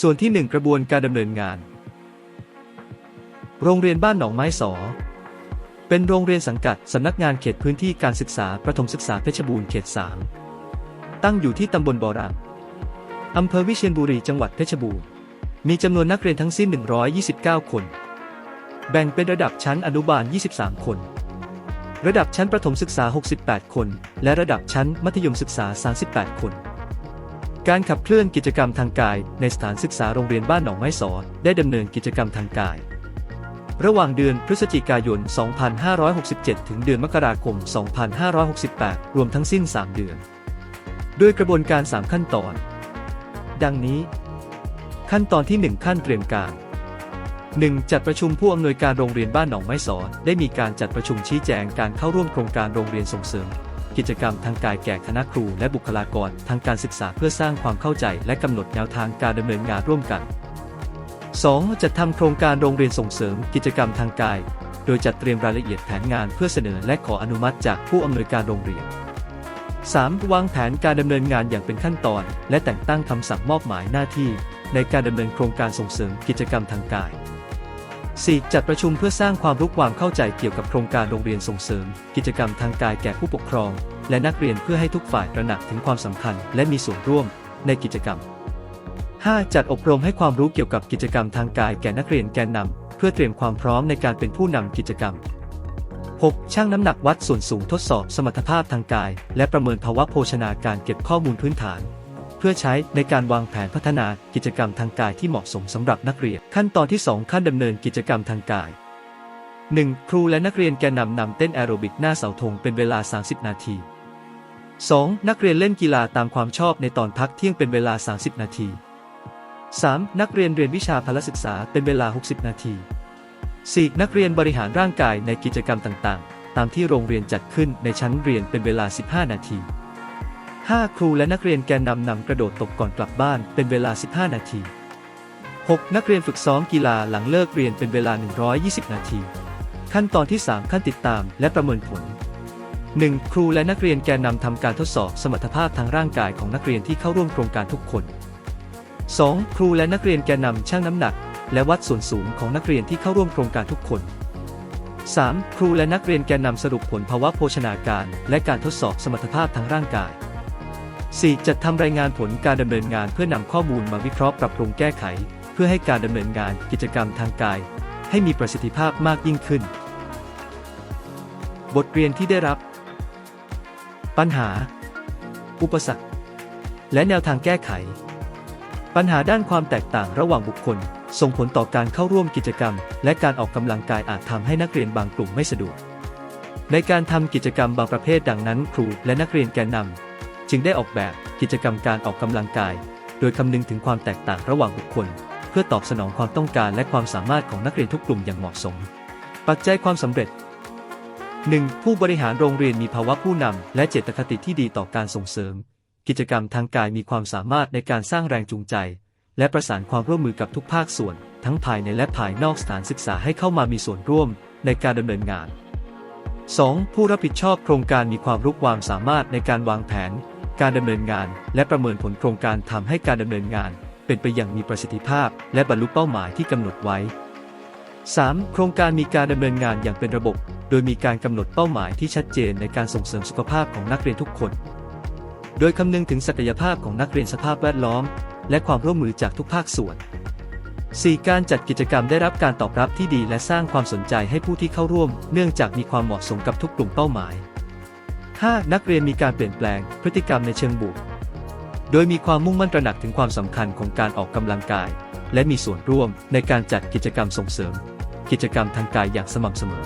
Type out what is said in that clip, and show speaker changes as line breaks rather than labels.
ส่วนที่ 1 กระบวนการดำเนินงาน โรงเรียนบ้านหนองไม้สอ เป็นโรงเรียนสังกัดสำนักงานเขตพื้นที่การศึกษาประถมศึกษาเพชรบูรณ์เขต 3 ตั้งอยู่ที่ตำบลบอรังอำเภอวิเชียรบุรีจังหวัดเพชรบูรณ์ มีจำนวนนักเรียนทั้งสิ้น 129 คน แบ่งเป็นระดับชั้นอนุบาล 23 คน ระดับชั้นประถมศึกษา 68 คน และระดับชั้นมัธยมศึกษา 38 คน การขับเคลื่อนกิจกรรมทางกาย ในสถานศึกษาโรงเรียนบ้านหนองไม้สอได้ดำเนินกิจกรรมทางกาย ระหว่างเดือนพฤศจิกายน 2567 ถึงเดือนมกราคม 2568 รวมทั้งสิ้น 3 เดือน ด้วยกระบวนการ 3 ขั้นตอน ดังนี้ ขั้นตอนที่ 1 ขั้นเตรียมการ 1. จัดประชุมผู้อำนวยการโรงเรียนบ้านหนองไม้สอได้มีการจัดประชุมชี้แจงการเข้าร่วมโครงการโรงเรียนส่งเสริม กิจกรรมทางกายแก่คณะครูและบุคลากรทางการศึกษาเพื่อสร้างความเข้าใจและกำหนดแนวทางการดำเนินงานร่วมกัน 2. จัดทำโครงการโรงเรียนส่งเสริมกิจกรรมทางกาย โดยจัดเตรียมรายละเอียดแผนงานเพื่อเสนอและขออนุมัติจากผู้อำนวยการโรงเรียน 3. วางแผนการดำเนินงานอย่างเป็นขั้นตอน และแต่งตั้งคำสั่งมอบหมายหน้าที่ ในการดำเนินโครงการส่งเสริมกิจกรรมทางกาย 4. จัดประชุมเพื่อสร้างความรู้ความเข้าใจเกี่ยวกับโครงการโรงเรียนส่งเสริม กิจกรรมทางกายแก่ผู้ปกครอง และนักเรียนเพื่อให้ทุกฝ่ายตระหนักถึงความสำคัญ และมีส่วนร่วมในกิจกรรม 5. จัดอบรมให้ความรู้เกี่ยวกับกิจกรรมทางกายแก่นักเรียนแกนนำเพื่อเตรียมความพร้อมในการเป็นผู้นำกิจกรรม 6. ชั่งน้ำหนักวัดส่วนสูงทดสอบสมรรถภาพทางกาย และประเมินภาวะโภชนาการเก็บข้อมูลพื้นฐาน เพื่อใช้ในการวางแผนพัฒนากิจกรรมทางกายที่เหมาะสมสำหรับนักเรียน ขั้นตอนที่ 2 ขั้นดำเนินกิจกรรมทางกาย 1. ครูและนักเรียนแกนนำนำเต้นแอโรบิกหน้าเสาธงเป็นเวลา 30 นาที 2. นักเรียนเล่นกีฬาตามความชอบในตอนพักเที่ยงเป็นเวลา 30 นาที 3. นักเรียนเรียนวิชาพละศึกษาเป็นเวลา 60 นาที 4. นักเรียนบริหารร่างกายในกิจกรรมต่าง ๆ ตามที่โรงเรียนจัดขึ้นในชั้นเรียนเป็นเวลา 15 นาที 5. ครูและนักเรียนแกนนำนำกระโดดตบก่อนกลับบ้านเป็นเวลา 15 นาที 6. นักเรียนฝึกซ้อมกีฬาหลังเลิกเรียนเป็นเวลา 120 นาที ขั้นตอนที่ 3 ขั้นติดตามและประเมินผล 1. ครูและนักเรียนแกนนำทำการทดสอบสมรรถภาพทางร่างกายของนักเรียนที่เข้าร่วมโครงการทุกคน 2. ครูและนักเรียนแกนนำชั่งน้ำหนัก และวัดส่วนสูงของนักเรียนที่เข้าร่วมโครงการทุกคน 3. ครูและนักเรียนแกนนำสรุปผลภาวะโภชนาการ และการทดสอบสมรรถภาพทางร่างกาย 4. จัดทำรายงานผลการดำเนินงานเพื่อนำข้อมูลมาวิเคราะห์ปรับปรุงแก้ไข เพื่อให้การดำเนินงานกิจกรรมทางกาย ให้มีประสิทธิภาพมากยิ่งขึ้น บทเรียนที่ได้รับ ปัญหา อุปสรรค และแนวทางแก้ไข ปัญหาด้านความแตกต่างระหว่างบุคคล ส่งผลต่อการเข้าร่วมกิจกรรม และการออกกำลังกายอาจทำให้นักเรียนบางกลุ่มไม่สะดวกในการทำกิจกรรมบางประเภทดังนั้น ครูและนักเรียนแกนนำ จึงได้ออกแบบกิจกรรมการออกกำลังกาย โดยคำนึงถึงความแตกต่างระหว่างบุคคล เพื่อตอบสนองความต้องการและความสามารถของนักเรียนทุกกลุ่มอย่างเหมาะสม ปัจจัยความสำเร็จ 1. ผู้บริหารโรงเรียนมีภาวะผู้นำและเจตคติที่ดีต่อการส่งเสริม กิจกรรมทางกายมีความสามารถในการสร้างแรงจูงใจ และประสานความร่วมมือกับทุกภาคส่วน ทั้งภายในและภายนอกสถานศึกษาให้เข้ามามีส่วนร่วมในการดำเนินงาน 2. ผู้รับผิดชอบโครงการมีความรู้ความสามารถในการวางแผน การดำเนินงาน และประเมินผลโครงการทำให้การดำเนินงาน เป็นไปอย่างมีประสิทธิภาพ และบรรลุเป้าหมายที่กำหนดไว้ 3. โครงการมีการดำเนินงานอย่างเป็นระบบ โดยมีการกำหนดเป้าหมายที่ชัดเจนในการส่งเสริมสุขภาพของนักเรียนทุกคน โดยคำนึงถึงศักยภาพของนักเรียนสภาพแวดล้อม และความร่วมมือจากทุกภาคส่วน 4. การจัดกิจกรรมได้รับการตอบรับที่ดีและสร้างความสนใจให้ผู้ที่เข้าร่วม เนื่องจากมีความเหมาะสมกับทุกกลุ่มเป้าหมาย 5. นักเรียนมีการเปลี่ยนแปลง พฤติกรรมในเชิงบวก โดยมีความมุ่งมั่นตระหนักถึงความสำคัญของการออกกำลังกาย และมีส่วนร่วมในการจัดกิจกรรมส่งเสริม กิจกรรมทางกายอย่างสม่ำเสมอ